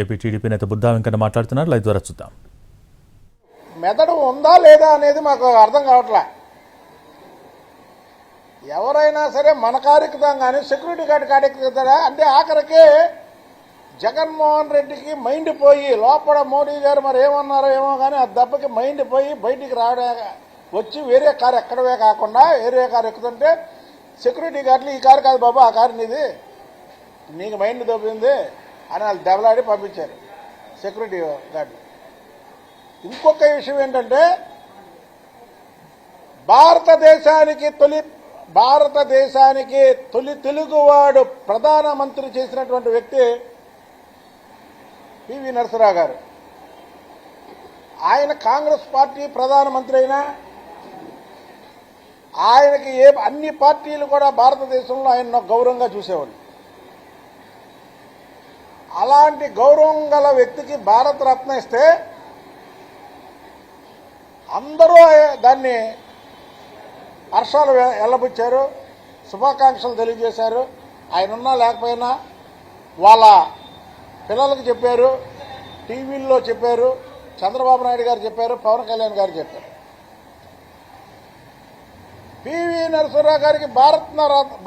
AP TDP నేత బుద్ధా వెంకన్న మాట్లాడుతున్నారు. Live ద్వారా చూద్దాం. మెదడు ఉందా లేదా అనేది మాకు అర్థం కావట్లే. ఎవరైనా సరే మన కార్యక్రమం కానీ సెక్యూరిటీ గార్డ్ కాడెక్కుతారా అంటే ఆఖరికి జగన్మోహన్ రెడ్డికి మైండ్ పోయి లోపల మోడీ గారు మరి ఏమన్నారో ఏమో కానీ ఆ దెబ్బకి మైండ్ పోయి బయటికి రావడే వచ్చి వేరే కారు ఎక్కడవే కాకుండా వేరే కారు ఎక్కుతుంటే సెక్యూరిటీ గార్డులు ఈ కారు కాదు బాబు ఆ కారు నీది. నీకు మైండ్ దొబ్బింది. అని వాళ్ళు దెబ్బలాడి పంపించారు సెక్యూరిటీ గార్డు. ఇంకొక విషయం ఏంటంటే భారతదేశానికి తొలి భారతదేశానికి తొలి తెలుగువాడు ప్రధానమంత్రి చేసినటువంటి వ్యక్తి పివి నరసరావు గారు. ఆయన కాంగ్రెస్ పార్టీ ప్రధానమంత్రి అయినా ఆయనకి ఏ అన్ని పార్టీలు కూడా భారతదేశంలో ఆయన గౌరవంగా చూసేవాళ్ళు. అలాంటి గౌరవం గల వ్యక్తికి భారతరత్న ఇస్తే అందరూ దాన్ని హర్షాలు వెళ్ళబుచ్చారు శుభాకాంక్షలు తెలియజేశారు. ఆయన ఉన్నా లేకపోయినా వాళ్ళ పిల్లలకు చెప్పారు టీవీల్లో చెప్పారు చంద్రబాబు నాయుడు గారు చెప్పారు పవన్ కళ్యాణ్ గారు చెప్పారు. పివి నరసింహరావు గారికి భారత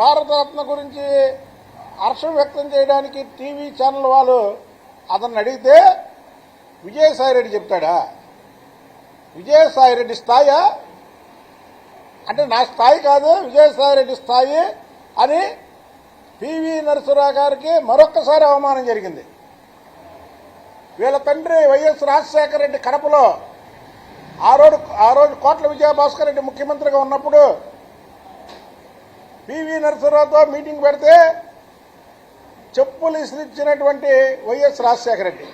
భారతరత్న గురించి హర్షం వ్యక్తం చేయడానికి టీవీ ఛానల్ వాళ్ళు అతన్ని అడిగితే విజయసాయి రెడ్డి చెప్తాడా? విజయసాయి రెడ్డి స్థాయా? అంటే నా స్థాయి కాదు విజయసాయి రెడ్డి స్థాయి అని పివి నరసరావు గారికి మరొక్కసారి అవమానం జరిగింది. వీళ్ళ తండ్రి వైఎస్ రాజశేఖర రెడ్డి కడపలో ఆ రోజు ఆ రోజు కోట్ల విజయభాస్కర్ రెడ్డి ముఖ్యమంత్రిగా ఉన్నప్పుడు పివి నరసరావుతో మీటింగ్ పెడితే చెప్పులు ఇసిరిచ్చినటువంటి వైఎస్ రాజశేఖర రెడ్డి.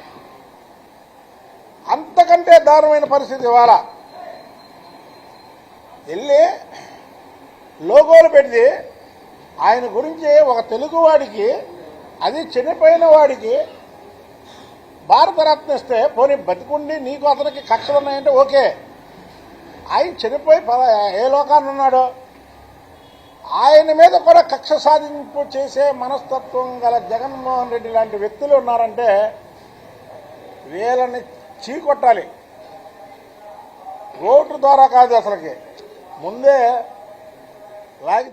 అంతకంటే దారుణమైన పరిస్థితి ఇవాళ. వెళ్ళి లోగోలు పెడితే ఆయన గురించి ఒక తెలుగువాడికి అది చనిపోయిన వాడికి భారతరత్న ఇస్తే పోనీ బతికుండి నీకు అతనికి కక్షలు ఉన్నాయంటే ఓకే. ఆయన చనిపోయి ఏ లోకాన్ని ఉన్నాడో ఆయన మీద కూడా కక్ష సాధింపు చేసే మనస్తత్వం గల జగన్మోహన్ రెడ్డి లాంటి వ్యక్తులు ఉన్నారంటే వీళ్ళని చీకొట్టాలి. రోడ్డు ద్వారా కాదు అసలుకి. ముందే లాగి